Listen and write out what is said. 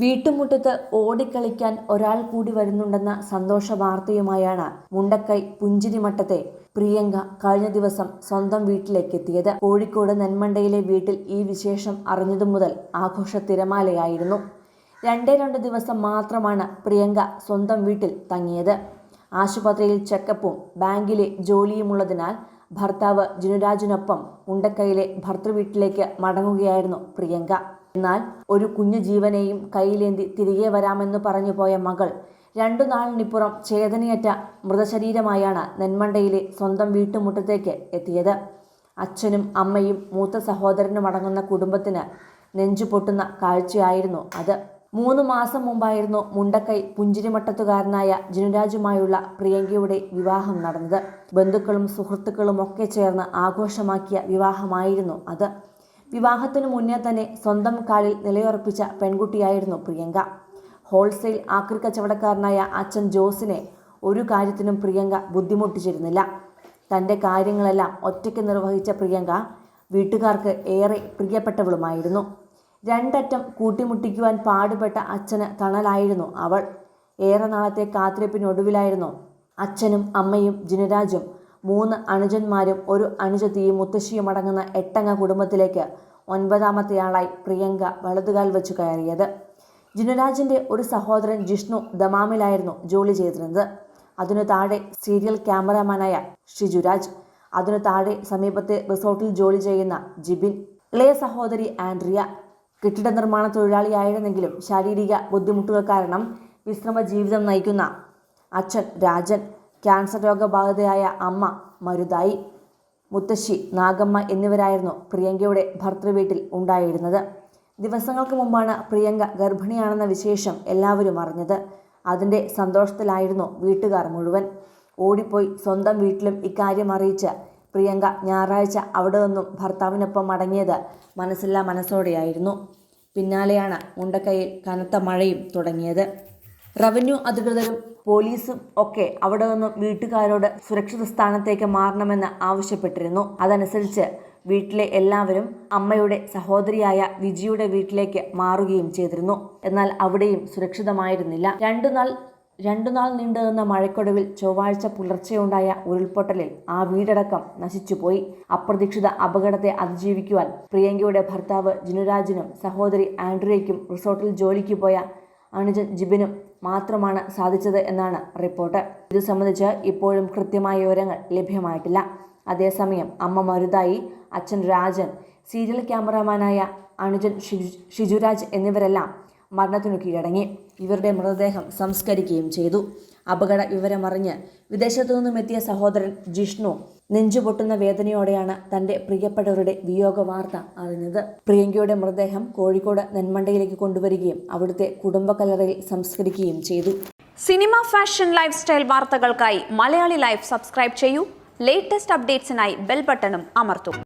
വീട്ടുമുറ്റത്ത് ഓടിക്കളിക്കാൻ ഒരാൾ കൂടി വരുന്നുണ്ടെന്ന സന്തോഷ വാർത്തയുമായാണ് മുണ്ടക്കൈ പുഞ്ചിരിമട്ടത്തെ പ്രിയങ്ക കഴിഞ്ഞ ദിവസം സ്വന്തം വീട്ടിലേക്ക് എത്തിയത് കോഴിക്കോട് നെന്മണ്ടയിലെ വീട്ടിൽ ഈ വിശേഷം അറിഞ്ഞതു മുതൽ ആഘോഷ തിരമാലയായിരുന്നു രണ്ടേ രണ്ട് ദിവസം മാത്രമാണ് പ്രിയങ്ക സ്വന്തം വീട്ടിൽ തങ്ങിയത്. ആശുപത്രിയിൽ ചെക്കപ്പും ബാങ്കിലെ ജോലിയുമുള്ളതിനാൽ ഭർത്താവ് ജിനുരാജിനൊപ്പം മുണ്ടക്കൈയിലെ ഭർത്തൃവീട്ടിലേക്ക് മടങ്ങുകയായിരുന്നു പ്രിയങ്ക. എന്നാൽ ഒരു കുഞ്ഞു ജീവനെയും കയ്യിലേന്തി തിരികെ വരാമെന്ന് പറഞ്ഞു പോയ മകൾ രണ്ടു നാളിനിപ്പുറം ചേതനയറ്റ മൃതശരീരമായാണ് നെന്മണ്ടയിലെ സ്വന്തം വീട്ടുമുറ്റത്തേക്ക് എത്തിയത്. അച്ഛനും അമ്മയും മൂത്ത സഹോദരനും അടങ്ങുന്ന കുടുംബത്തിന് നെഞ്ചു പൊട്ടുന്ന കാഴ്ചയായിരുന്നു അത്. മൂന്ന് മാസം മുമ്പായിരുന്നു മുണ്ടക്കൈ പുഞ്ചിരിമട്ടത്തുകാരനായ ജിനുരാജുമായുള്ള പ്രിയങ്കയുടെ വിവാഹം നടന്നത്. ബന്ധുക്കളും സുഹൃത്തുക്കളും ഒക്കെ ചേർന്ന് ആഘോഷമാക്കിയ വിവാഹമായിരുന്നു അത്. വിവാഹത്തിനു മുന്നേ തന്നെ സ്വന്തം കാലിൽ നിലയുറപ്പിച്ച പെൺകുട്ടിയായിരുന്നു പ്രിയങ്ക. ഹോൾസെയിൽ ആക്രി കച്ചവടക്കാരനായ അച്ഛൻ ജോസിനെ ഒരു കാര്യത്തിനും പ്രിയങ്ക ബുദ്ധിമുട്ടിച്ചിരുന്നില്ല. തന്റെ കാര്യങ്ങളെല്ലാം ഒറ്റയ്ക്ക് നിർവഹിച്ച പ്രിയങ്ക വീട്ടുകാർക്ക് ഏറെ പ്രിയപ്പെട്ടവളുമായിരുന്നു. രണ്ടറ്റം കൂട്ടിമുട്ടിക്കുവാൻ പാടുപെട്ട അച്ഛന് തണലായിരുന്നു അവൾ. ഏറെ നാളത്തെ കാത്തിരിപ്പിനൊടുവിലായിരുന്നു അച്ഛനും അമ്മയും ജിനരാജും മൂന്ന് അനുജന്മാരും ഒരു അനുജത്തിയും മുത്തശ്ശിയും അടങ്ങുന്ന എട്ടംഗ കുടുംബത്തിലേക്ക് ഒൻപതാമത്തെയാളായി പ്രിയങ്ക വലതുകാൽ വെച്ചു കയറിയത്. ജിനുരാജിന്റെ ഒരു സഹോദരൻ ജിഷ്ണു ദമാമിലായിരുന്നു ജോലി ചെയ്തിരുന്നത്. അതിനു താഴെ സീരിയൽ ക്യാമറാമാനായ ഷിജുരാജ് അതിനു താഴെ സമീപത്തെ റിസോർട്ടിൽ ജോലി ചെയ്യുന്ന ജിബിൻ ഇളയ സഹോദരി ആൻഡ്രിയ കെട്ടിട നിർമ്മാണ തൊഴിലാളിയായിരുന്നെങ്കിലും ശാരീരിക ബുദ്ധിമുട്ടുകൾ കാരണം വിശ്രമ ജീവിതം നയിക്കുന്ന അച്ഛൻ രാജൻ ക്യാൻസർ രോഗബാധിതയായ അമ്മ മരുതായി. മുത്തശ്ശി നാഗമ്മ എന്നിവരായിരുന്നു പ്രിയങ്കയുടെ ഭർത്തൃവീട്ടിൽ ഉണ്ടായിരുന്നത്. ദിവസങ്ങൾക്ക് മുമ്പാണ് പ്രിയങ്ക ഗർഭിണിയാണെന്ന വിശേഷം എല്ലാവരും അറിഞ്ഞത്. അതിന്റെ സന്തോഷത്തിലായിരുന്നു വീട്ടുകാർ മുഴുവൻ. ഓടിപ്പോയി സ്വന്തം വീട്ടിലും ഇക്കാര്യം അറിയിച്ച് പ്രിയങ്ക ഞായറാഴ്ച അവിടെ നിന്നും ഭർത്താവിനൊപ്പം മടങ്ങിയത് മനസ്സില്ലാ മനസ്സോടെയായിരുന്നു. പിന്നാലെയാണ് മുണ്ടക്കൈയിൽ കനത്ത മഴയും തുടങ്ങിയത്. റവന്യൂ അധികൃതരും പോലീസും ഒക്കെ അവിടെ നിന്നും വീട്ടുകാരോട് സുരക്ഷിത സ്ഥാനത്തേക്ക് മാറണമെന്ന് ആവശ്യപ്പെട്ടിരുന്നു. അതനുസരിച്ച് വീട്ടിലെ എല്ലാവരും അമ്മയുടെ സഹോദരിയായ വിജിയുടെ വീട്ടിലേക്ക് മാറുകയും ചെയ്തിരുന്നു. എന്നാൽ അവിടെയും സുരക്ഷിതമായിരുന്നില്ല. രണ്ടു നാൾ രണ്ടു നാൾ നീണ്ടുനിന്ന മഴക്കൊടുവിൽ ചൊവ്വാഴ്ച പുലർച്ചെയുണ്ടായ ഉരുൾപൊട്ടലിൽ ആ വീടടക്കം നശിച്ചുപോയി. അപ്രതീക്ഷിത അപകടത്തെ അതിജീവിക്കുവാൻ പ്രിയങ്കയുടെ ഭർത്താവ് ജിനുരാജിനും സഹോദരി ആൻഡ്രിയയ്ക്കും റിസോർട്ടിൽ ജോലിക്ക് പോയ അനുജൻ ജിബിനും മാത്രമാണ് സാധിച്ചത് എന്നാണ് റിപ്പോർട്ട്. ഇത് സംബന്ധിച്ച് ഇപ്പോഴും കൃത്യമായ വിവരങ്ങൾ ലഭ്യമായിട്ടില്ല. അതേസമയം അമ്മ മരുതായി അച്ഛൻ രാജൻ സീരിയൽ ക്യാമറാമാനായ അനുജൻ ഷിജു ഷിജുരാജ് എന്നിവരെല്ലാം മരണത്തിനു കീഴടങ്ങി. ഇവരുടെ മൃതദേഹം സംസ്കരിക്കുകയും ചെയ്തു. അപകട വിവരമറിഞ്ഞ് വിദേശത്തു നിന്നും എത്തിയ സഹോദരൻ ജിഷ്ണു നെഞ്ചുപൊട്ടുന്ന വേദനയോടെയാണ് തന്റെ പ്രിയപ്പെട്ടവരുടെ വിയോഗ വാർത്ത അറിഞ്ഞത്. പ്രിയങ്കയുടെ മൃതദേഹം കോഴിക്കോട് നെന്മണ്ടയിലേക്ക് കൊണ്ടുവരികയും അവിടുത്തെ കുടുംബക്കല്ലറയിൽ സംസ്കരിക്കുകയും ചെയ്തു. സിനിമ ഫാഷൻ ലൈഫ് സ്റ്റൈൽ വാർത്തകൾക്കായി മലയാളി ലൈഫ് സബ്സ്ക്രൈബ് ചെയ്യൂ. ലേറ്റസ്റ്റ് അപ്ഡേറ്റ്സിനായി ബെൽ ബട്ടണും അമർത്തും.